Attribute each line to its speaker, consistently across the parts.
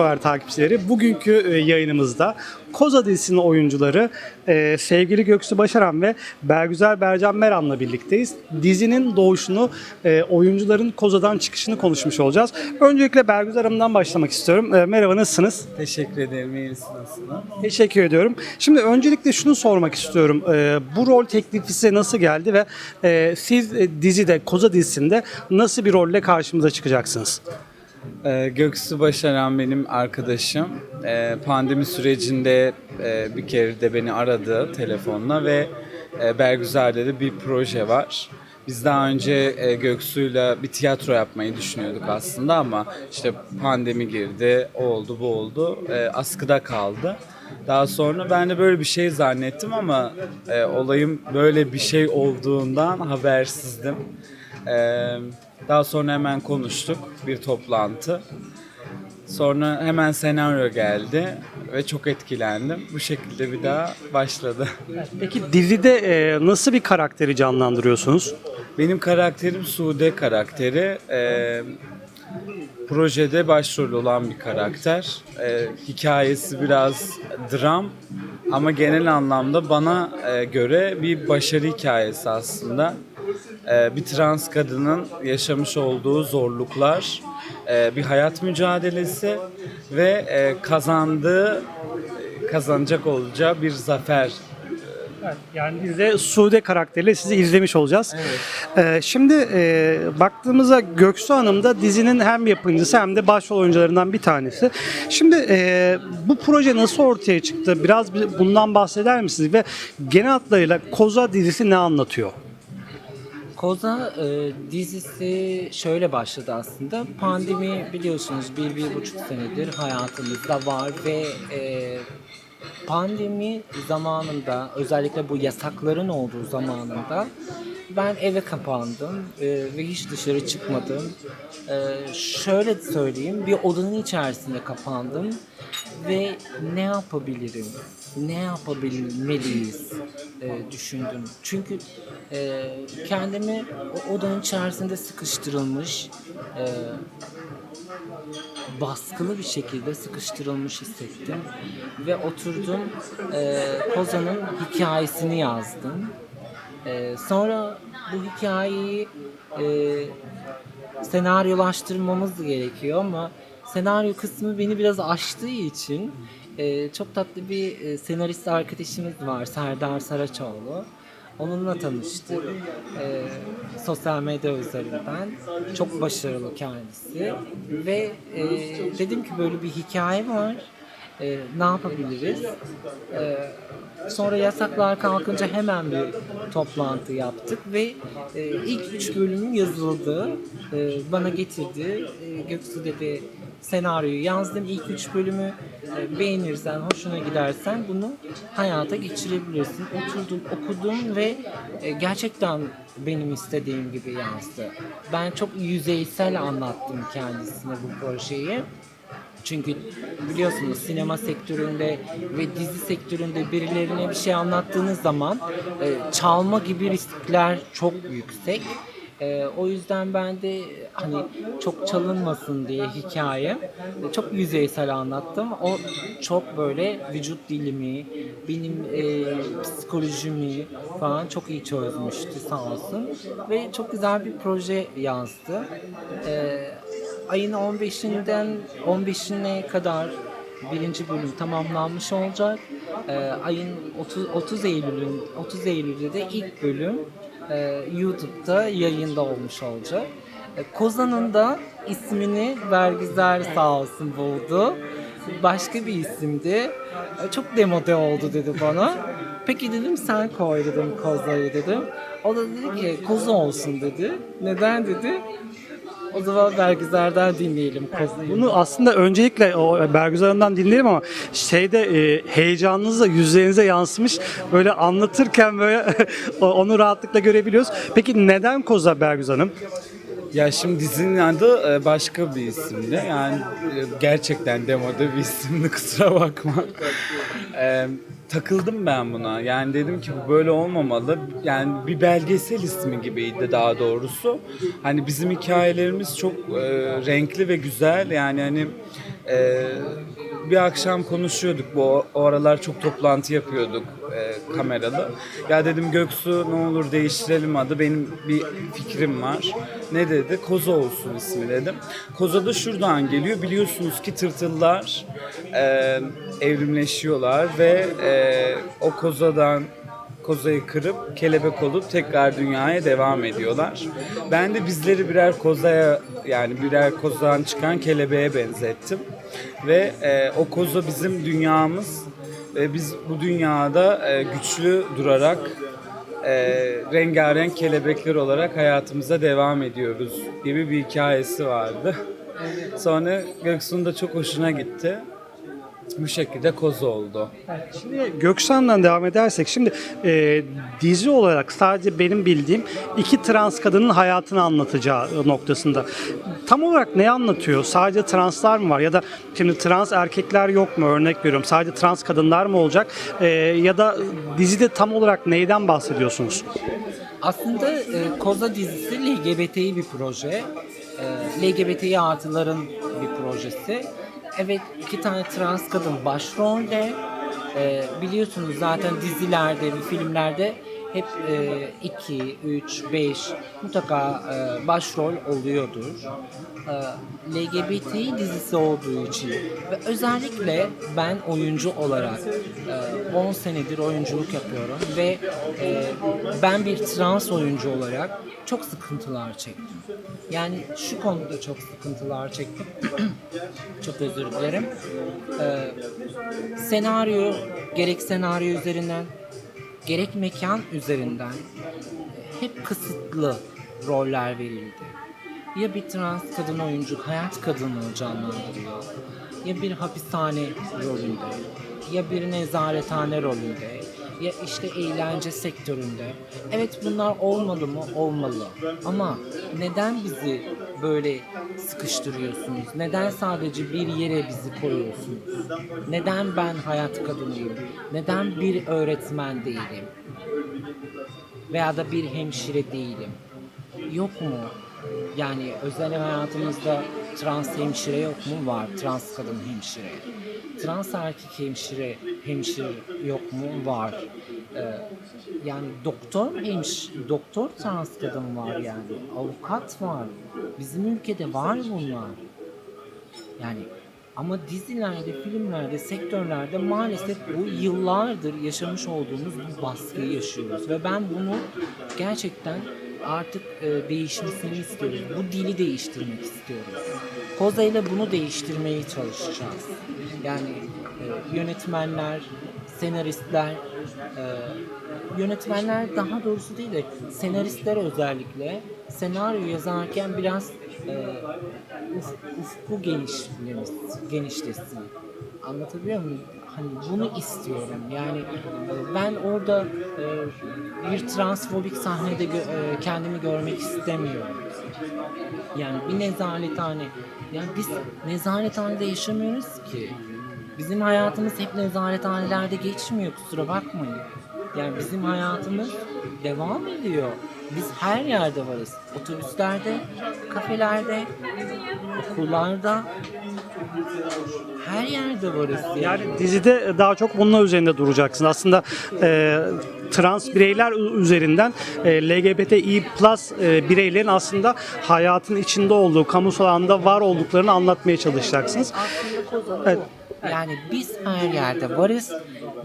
Speaker 1: Haber takipçileri. Bugünkü e, yayınımızda Koza dizisinin oyuncuları e, sevgili Göksu Başaran ve Bergüzel Bercan Meran'la birlikteyiz. Dizinin doğuşunu, e, oyuncuların Koza'dan çıkışını konuşmuş olacağız. Öncelikle Bergüzel Hanım'dan başlamak istiyorum. Merhaba nasılsınız?
Speaker 2: Teşekkür ederim. İyisi nasılsın?
Speaker 1: Teşekkür ediyorum. Şimdi öncelikle şunu sormak istiyorum. Bu rol teklifi size nasıl geldi ve siz dizide, Koza dizisinde nasıl bir rolle karşımıza çıkacaksınız?
Speaker 2: Ee, Göksu Başaran benim arkadaşım. Ee, pandemi sürecinde e, bir kere de beni aradı telefonla ve e, Bergüzer'de de bir proje var. Biz daha önce e, Göksu'yla bir tiyatro yapmayı düşünüyorduk aslında ama işte pandemi girdi, o oldu bu oldu, e, askıda kaldı. Daha sonra ben de böyle bir şey zannettim ama e, olayın böyle bir şey olduğundan habersizdim. Ee, daha sonra hemen konuştuk bir toplantı. Sonra hemen senaryo geldi ve çok etkilendim. Bu şekilde bir daha başladı.
Speaker 1: Peki dizide e, nasıl bir karakteri canlandırıyorsunuz?
Speaker 2: Benim karakterim Sude karakteri. Ee, projede başrol olan bir karakter. Ee, hikayesi biraz dram ama genel anlamda bana e, göre bir başarı hikayesi aslında. Ee, bir trans kadının yaşamış olduğu zorluklar, e, bir hayat mücadelesi ve e, kazandığı, kazanacak olacağı bir zafer
Speaker 1: Yani biz de Sude karakteriyle sizi izlemiş olacağız. Ee, şimdi e, baktığımızda Göksu Hanım da dizinin hem yapımcısı hem de başrol oyuncularından bir tanesi. Şimdi e, bu proje nasıl ortaya çıktı? Biraz bi- bundan bahseder misiniz? Ve genel hatlarıyla Koza dizisi ne anlatıyor?
Speaker 3: Koza e, dizisi şöyle başladı aslında. Pandemi biliyorsunuz bir, bir buçuk senedir hayatımızda var ve e, pandemi zamanında özellikle bu yasakların olduğu zamanında ben eve kapandım e, ve hiç dışarı çıkmadım. E, şöyle söyleyeyim bir odanın içerisinde kapandım ve ne yapabilirim, ne yapabilmeliyiz e, düşündüm. Çünkü e, kendimi o odanın içerisinde sıkıştırılmış, e, baskılı bir şekilde sıkıştırılmış hissettim ve oturdum e, Koza'nın hikayesini yazdım. E, sonra bu hikayeyi e, senaryolaştırmamız gerekiyor ama senaryo kısmı beni biraz aştığı için e, çok tatlı bir e, senarist arkadaşımız var Serdar Saraçoğlu. Onunla tanıştık. E, sosyal medya üzerinden. Çok başarılı kendisi. Ve e, dedim ki böyle bir hikaye var. E, ne yapabiliriz? E, sonra yasaklar kalkınca hemen bir toplantı yaptık ve e, ilk üç bölümün yazıldı. E, bana getirdi. E, Göksu dedi senaryoyu yazdım. İlk üç bölümü e, beğenirsen, hoşuna gidersen bunu hayata geçirebilirsin. Oturdum, okudum ve e, gerçekten benim istediğim gibi yazdı. Ben çok yüzeysel anlattım kendisine bu projeyi. Çünkü biliyorsunuz sinema sektöründe ve dizi sektöründe birilerine bir şey anlattığınız zaman e, çalma gibi riskler çok yüksek. E, o yüzden ben de hani çok çalınmasın diye hikaye e, çok yüzeysel anlattım. O çok böyle vücut dilimi, benim e, psikolojimi falan çok iyi çözmüştü sağ olsun. Ve çok güzel bir proje yazdı. E, ayın 15'inden 15'ine kadar birinci bölüm tamamlanmış olacak. Ee, ayın 30, 30 Eylül'ün 30 Eylül'de de ilk bölüm e, YouTube'da yayında olmuş olacak. E, Kozan'ın da ismini Bergüzer sağ olsun buldu. Başka bir isimdi. E, çok demode oldu dedi bana. Peki dedim sen koy dedim Koza'yı dedim. O da dedi ki Koza olsun dedi. Neden dedi. O zaman Bergüzer'den dinleyelim Koza'yı.
Speaker 1: Bunu aslında öncelikle o Bergüzar Hanım'dan dinleyelim ama şeyde e, heyecanınız da yüzlerinize yansımış. Böyle anlatırken böyle onu rahatlıkla görebiliyoruz. Peki neden Koza Bergüzar Hanım?
Speaker 2: Ya şimdi dizinin adı e, başka bir isimdi. Yani e, gerçekten demode bir isimdi kusura bakma. Takıldım ben buna. Yani dedim ki bu böyle olmamalı. Yani bir belgesel ismi gibiydi daha doğrusu. Hani bizim hikayelerimiz çok e, renkli ve güzel. Yani hani e, bir akşam konuşuyorduk. Bu o aralar çok toplantı yapıyorduk e, kameralı. Ya dedim Göksu ne olur değiştirelim adı. Benim bir fikrim var. Ne dedi? Koza olsun ismi dedim. Koza da şuradan geliyor. Biliyorsunuz ki tırtıllar e, evrimleşiyorlar ve e, o kozadan kozayı kırıp kelebek olup tekrar dünyaya devam ediyorlar. Ben de bizleri birer kozaya yani birer kozdan çıkan kelebeğe benzettim. Ve e, o koza bizim dünyamız ve biz bu dünyada e, güçlü durarak e, rengarenk kelebekler olarak hayatımıza devam ediyoruz gibi bir hikayesi vardı. Sonra Göksu'nun da çok hoşuna gitti. Bu şekilde koza oldu.
Speaker 1: Şimdi Göksan'dan devam edersek şimdi e, dizi olarak sadece benim bildiğim iki trans kadının hayatını anlatacağı noktasında. Tam olarak ne anlatıyor? Sadece translar mı var? Ya da şimdi trans erkekler yok mu? Örnek veriyorum. Sadece trans kadınlar mı olacak? E, ya da dizide tam olarak neyden bahsediyorsunuz?
Speaker 3: Aslında e, Koza dizisi LGBT'yi bir proje. E, LGBT'yi artıların bir projesi. Evet iki tane trans kadın başrolde. E, biliyorsunuz zaten dizilerde ve filmlerde hep 2, 3, 5 mutlaka e, başrol oluyordur. E, LGBT dizisi olduğu için ve özellikle ben oyuncu olarak e, 10 senedir oyunculuk yapıyorum ve e, ben bir trans oyuncu olarak çok sıkıntılar çektim. Yani şu konuda çok sıkıntılar çektim. çok özür dilerim. E, senaryo gerek senaryo üzerinden gerek mekan üzerinden hep kısıtlı roller verildi. Ya bir trans kadın oyuncu hayat kadını canlandırıyor, ya bir hapishane rolünde, ya bir nezarethane rolünde, ya işte eğlence sektöründe. Evet bunlar olmalı mı? Olmalı. Ama neden bizi böyle sıkıştırıyorsunuz? Neden sadece bir yere bizi koyuyorsunuz? Neden ben hayat kadınıyım? Neden bir öğretmen değilim? Veya da bir hemşire değilim? Yok mu? Yani özel hayatımızda trans hemşire yok mu? Var. Trans kadın hemşire. Trans erkek hemşire, hemşire yok mu? Var. Ee, yani doktor hemş, doktor trans kadın var yani. Avukat var. Bizim ülkede var bunlar. Yani ama dizilerde, filmlerde, sektörlerde maalesef bu yıllardır yaşamış olduğumuz bu baskıyı yaşıyoruz. Ve ben bunu gerçekten artık e, değişmesini istiyoruz. Bu dili değiştirmek istiyoruz. Koza ile bunu değiştirmeye çalışacağız. Yani e, yönetmenler, senaristler, e, yönetmenler daha doğrusu değil de senaristler özellikle senaryo yazarken biraz e, uf, ufku genişlemesin, genişlesin. Anlatabiliyor muyum? Hani bunu istiyorum. Yani e, ben orada e, bir transfobik sahnede gö- e, kendimi görmek istemiyorum. Yani bir nezarethane. Yani biz nezarethanede yaşamıyoruz ki. Bizim hayatımız hep nezarethanelerde geçmiyor kusura bakmayın. Yani bizim hayatımız devam ediyor. Biz her yerde varız. Otobüslerde, kafelerde, okullarda, her yerde varız. Yani,
Speaker 1: Yani dizide daha çok bunun üzerinde duracaksın. Aslında e, trans bireyler üzerinden e, LGBTİ plus e, bireylerin aslında hayatın içinde olduğu, kamusal alanda var olduklarını anlatmaya çalışacaksınız. Evet.
Speaker 3: Yani biz her yerde varız.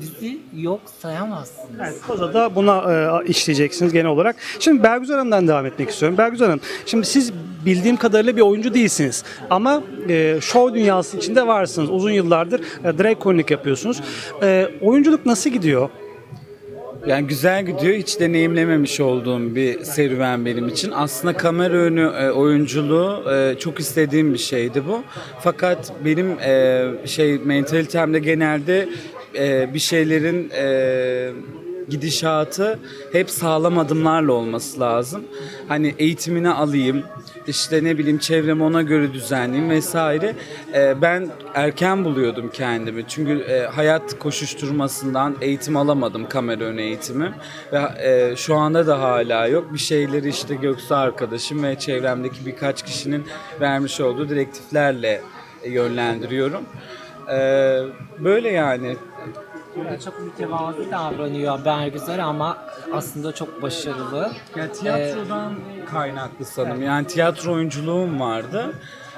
Speaker 3: Bizi yok sayamazsınız.
Speaker 1: Evet, Koza'da buna e, işleyeceksiniz genel olarak. Şimdi Bergüzar Hanım'dan devam etmek istiyorum. Bergüzar Hanım, şimdi siz bildiğim kadarıyla bir oyuncu değilsiniz. Ama e, show dünyası içinde varsınız. Uzun yıllardır e, drag yapıyorsunuz. E, oyunculuk nasıl gidiyor?
Speaker 2: Yani güzel gidiyor. Hiç deneyimlememiş olduğum bir serüven benim için. Aslında kamera önü e, oyunculuğu e, çok istediğim bir şeydi bu. Fakat benim e, şey mentalitemde genelde bir şeylerin gidişatı hep sağlam adımlarla olması lazım. Hani eğitimini alayım, işte ne bileyim çevremi ona göre düzenleyeyim vesaire. Ee, ben erken buluyordum kendimi. Çünkü e, hayat koşuşturmasından eğitim alamadım kamera önü eğitimi. Ve e, şu anda da hala yok. Bir şeyleri işte Göksu arkadaşım ve çevremdeki birkaç kişinin vermiş olduğu direktiflerle yönlendiriyorum. Ee, böyle yani.
Speaker 3: Yani çok mütevazı davranıyor Bergüzar ama aslında çok başarılı.
Speaker 2: Ya tiyatrodan kaynaklı sanırım. Yani tiyatro oyunculuğum vardı.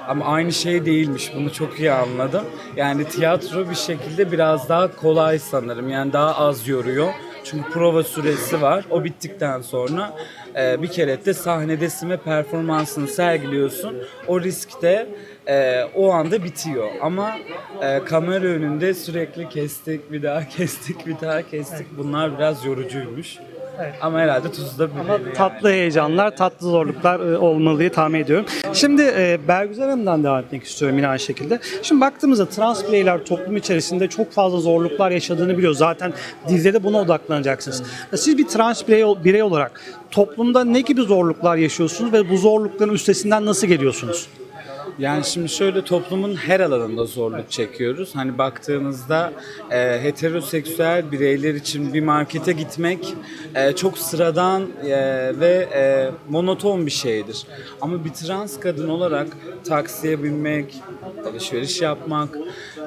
Speaker 2: Ama aynı şey değilmiş. Bunu çok iyi anladım. Yani tiyatro bir şekilde biraz daha kolay sanırım. Yani daha az yoruyor. Çünkü prova süresi var. O bittikten sonra e, bir kere de sahnedesin ve performansını sergiliyorsun. O riskte e, o anda bitiyor. Ama e, kamera önünde sürekli kestik, bir daha kestik, bir daha kestik. Bunlar biraz yorucuymuş.
Speaker 1: Evet.
Speaker 2: Ama herhalde tuzda bir
Speaker 1: Ama tatlı heyecanlar, tatlı zorluklar e, olmalı diye tahmin ediyorum. Şimdi e, Bergüzar Hanım'dan devam etmek istiyorum yine aynı şekilde. Şimdi baktığımızda trans bireyler toplum içerisinde çok fazla zorluklar yaşadığını biliyor. Zaten dizide de buna odaklanacaksınız. Siz bir trans birey, birey olarak toplumda ne gibi zorluklar yaşıyorsunuz ve bu zorlukların üstesinden nasıl geliyorsunuz?
Speaker 2: Yani şimdi şöyle toplumun her alanında zorluk çekiyoruz. Hani baktığınızda e, heteroseksüel bireyler için bir markete gitmek e, çok sıradan e, ve e, monoton bir şeydir. Ama bir trans kadın olarak taksiye binmek, alışveriş yapmak,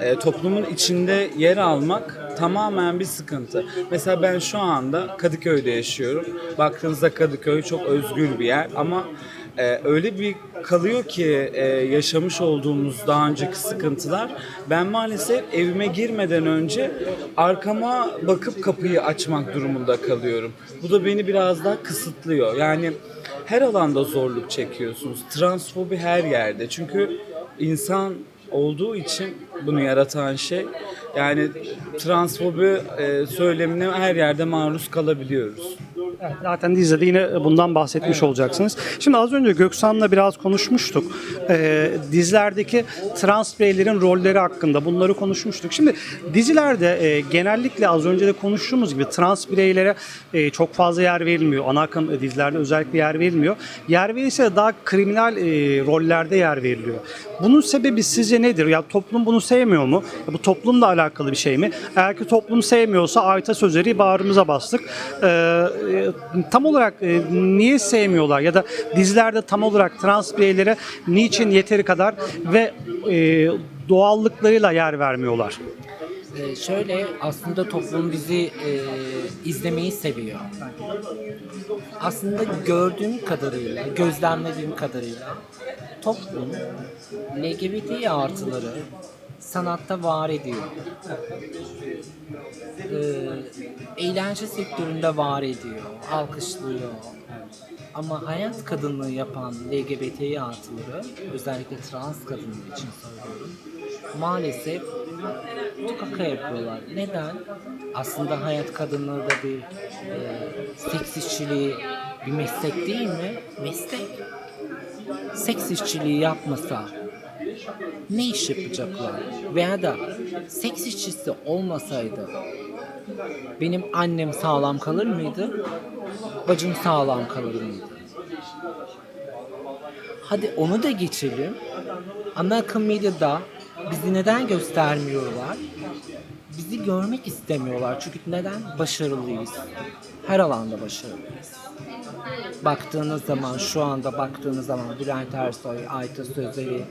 Speaker 2: e, toplumun içinde yer almak tamamen bir sıkıntı. Mesela ben şu anda Kadıköy'de yaşıyorum. Baktığınızda Kadıköy çok özgür bir yer ama ee, öyle bir kalıyor ki e, yaşamış olduğumuz daha önceki sıkıntılar. Ben maalesef evime girmeden önce arkama bakıp kapıyı açmak durumunda kalıyorum. Bu da beni biraz daha kısıtlıyor. Yani her alanda zorluk çekiyorsunuz. Transfobi her yerde. Çünkü insan olduğu için bunu yaratan şey yani transfobi e, söylemine her yerde maruz kalabiliyoruz.
Speaker 1: Evet, zaten dizide yine bundan bahsetmiş olacaksınız. Şimdi az önce Göksan'la biraz konuşmuştuk. Ee, dizilerdeki trans bireylerin rolleri hakkında bunları konuşmuştuk. Şimdi dizilerde e, genellikle az önce de konuştuğumuz gibi trans bireylere e, çok fazla yer verilmiyor. Ana akım dizilerde özellikle yer verilmiyor. Yer verilse de daha kriminal e, rollerde yer veriliyor. Bunun sebebi sizce nedir? Ya toplum bunu sevmiyor mu? Ya bu toplumla alakalı bir şey mi? Eğer ki toplum sevmiyorsa Ayta Sözer'i bağrımıza bastık. Ee, tam olarak e, niye sevmiyorlar ya da dizilerde tam olarak trans bireylere niçin yeteri kadar ve e, doğallıklarıyla yer vermiyorlar?
Speaker 3: Ee, şöyle aslında toplum bizi e, izlemeyi seviyor. Aslında gördüğüm kadarıyla, gözlemlediğim kadarıyla toplum LGBT artıları sanatta var ediyor. Ee, eğlence sektöründe var ediyor, alkışlıyor. Ama hayat kadınlığı yapan LGBT artıları, özellikle trans kadınlar için söylüyorum, maalesef tukaka yapıyorlar. Neden? Aslında hayat kadınlığı da bir e, seks işçiliği bir meslek değil mi? Meslek. Seks işçiliği yapmasa ne iş yapacaklar? Veya da seks işçisi olmasaydı benim annem sağlam kalır mıydı? Bacım sağlam kalır mıydı? Hadi onu da geçelim. Ana akım medyada bizi neden göstermiyorlar? Bizi görmek istemiyorlar. Çünkü neden? Başarılıyız. Her alanda başarılıyız. Baktığınız zaman, şu anda baktığınız zaman Bülent Ersoy, Ayta Sözleri,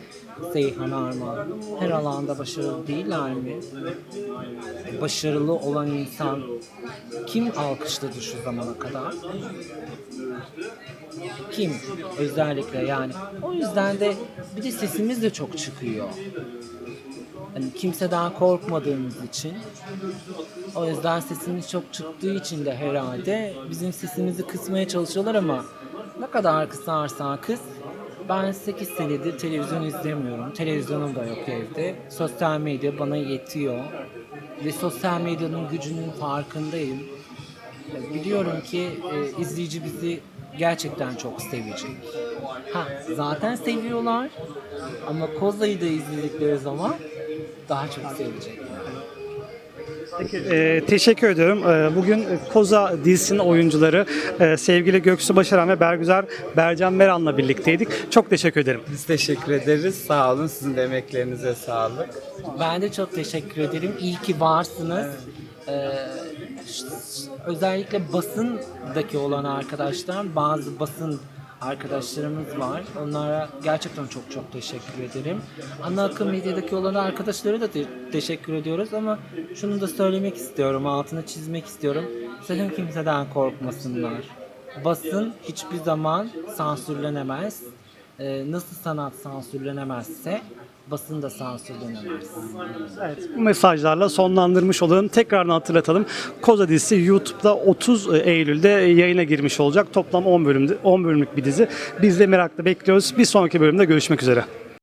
Speaker 3: Seyhan Arman her alanda başarılı değiller mi? Başarılı olan insan kim alkışladı şu zamana kadar? Kim? Özellikle yani. O yüzden de bir de sesimiz de çok çıkıyor. Hani kimseden korkmadığımız için. O yüzden sesimiz çok çıktığı için de herhalde bizim sesimizi kısmaya çalışıyorlar ama ne kadar kısarsan kıs ben 8 senedir televizyon izlemiyorum. Televizyonum da yok evde. Sosyal medya bana yetiyor. Ve sosyal medyanın gücünün farkındayım. Biliyorum ki e, izleyici bizi gerçekten çok sevecek. Ha, zaten seviyorlar ama Koza'yı da izledikleri zaman daha çok sevecekler.
Speaker 1: E, teşekkür ediyorum. E, bugün Koza dizisinin oyuncuları e, sevgili Göksu Başaran ve Bergüzar Bercan Meran'la birlikteydik. Çok teşekkür ederim.
Speaker 2: Biz teşekkür ederiz. Sağ olun. Sizin de emeklerinize sağlık.
Speaker 3: Ben de çok teşekkür ederim. İyi ki varsınız. Ee, ş- özellikle basındaki olan arkadaşlar bazı basın arkadaşlarımız var. Onlara gerçekten çok çok teşekkür ederim. Ana akım medyadaki olan arkadaşlara da te- teşekkür ediyoruz ama şunu da söylemek istiyorum, altını çizmek istiyorum. Sakın kimseden korkmasınlar. Basın hiçbir zaman sansürlenemez. Ee, nasıl sanat sansürlenemezse basın da sansürlenemez.
Speaker 1: Evet, bu mesajlarla sonlandırmış olalım. Tekrardan hatırlatalım. Koza dizisi YouTube'da 30 Eylül'de yayına girmiş olacak. Toplam 10 bölümde 10 bölümlük bir dizi. Biz de merakla bekliyoruz. Bir sonraki bölümde görüşmek üzere.